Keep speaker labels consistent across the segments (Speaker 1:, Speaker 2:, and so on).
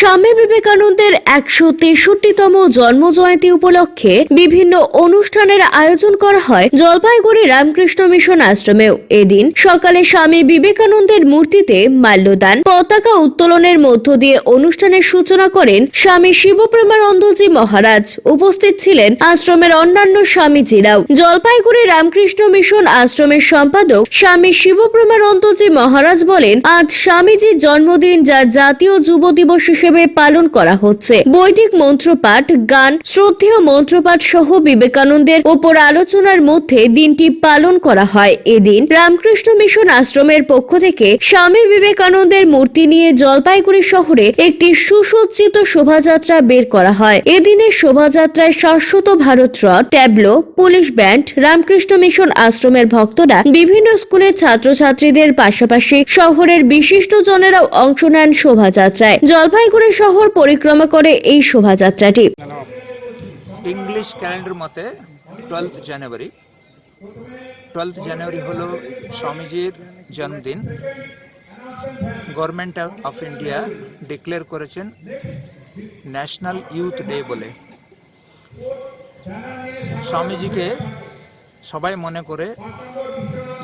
Speaker 1: স্বামী বিবেকানন্দের একশো তেষট্টিতম জন্মজয়ন্তী উপলক্ষে বিভিন্ন অনুষ্ঠানের আয়োজন করা হয় জলপাইগুড়ি রামকৃষ্ণ মিশন আশ্রমেও এদিন সকালে স্বামী বিবেকানন্দের মূর্তিতে মাল্যদান পতাকা উত্তোলনের মধ্য দিয়ে অনুষ্ঠানের সূচনা করেন স্বামী শিবপ্রেমানন্দজি মহারাজ উপস্থিত ছিলেন আশ্রমের অন্যান্য স্বামীজিরাও জলপাইগুড়ি রামকৃষ্ণ মিশন আশ্রমের সম্পাদক স্বামী শিবপ্রেমানন্দজি মহারাজ বলেন আজ স্বামীজির জন্মদিন যা জাতীয় যুব দিবস হিসেবে হিসেবে পালন করা হচ্ছে বৈদিক মন্ত্রপাঠ গান শ্রদ্ধেয় মন্ত্রপাঠ সহ বিবেকানন্দের ওপর আলোচনার মধ্যে দিনটি পালন করা হয় এদিন রামকৃষ্ণ মিশন আশ্রমের পক্ষ থেকে স্বামী বিবেকানন্দের মূর্তি নিয়ে জলপাইগুড়ি শহরে একটি সুসজ্জিত শোভাযাত্রা বের করা হয় এদিনের শোভাযাত্রায় শাশ্বত ভারত রথ tableau police band Ramakrishna mission আশ্রমের ভক্তরা বিভিন্ন স্কুলের ছাত্রছাত্রীদের পাশাপাশি শহরের বিশিষ্ট জনেরাও অংশ নেন শোভাযাত্রায় জলপাইগুড়ি করে শহর পরিক্রমা করে এই শোভাযাত্রাটি
Speaker 2: ইংলিশ ক্যালেন্ডার মতে টুয়েলথ জানুয়ারি টুয়েলথ জানুয়ারি হলো স্বামীজির জন্মদিন গভর্নমেন্ট অফ ইন্ডিয়া ডিক্লেয়ার করেছেন ন্যাশনাল ইউথ ডে বলে স্বামীজিকে সবাই মনে করে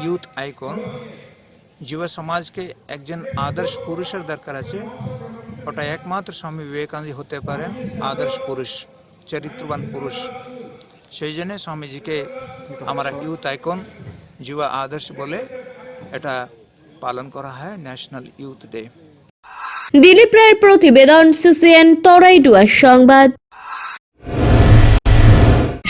Speaker 2: ইউথ আইকন যুব সমাজকে একজন আদর্শ পুরুষের দরকার আছে ওটা একমাত্র স্বামী বিবেকানন্দ হতে পারেন আদর্শ পুরুষ চরিত্রবান পুরুষ সেই জন্যে স্বামীজিকে আমরা ইউথ আইকন যুবা আদর্শ বলে এটা পালন করা হয় ন্যাশনাল ইউথ ডে
Speaker 3: দিলীপ রায়ের প্রতিবেদন সিসিএন তরাইডুয়ার সংবাদ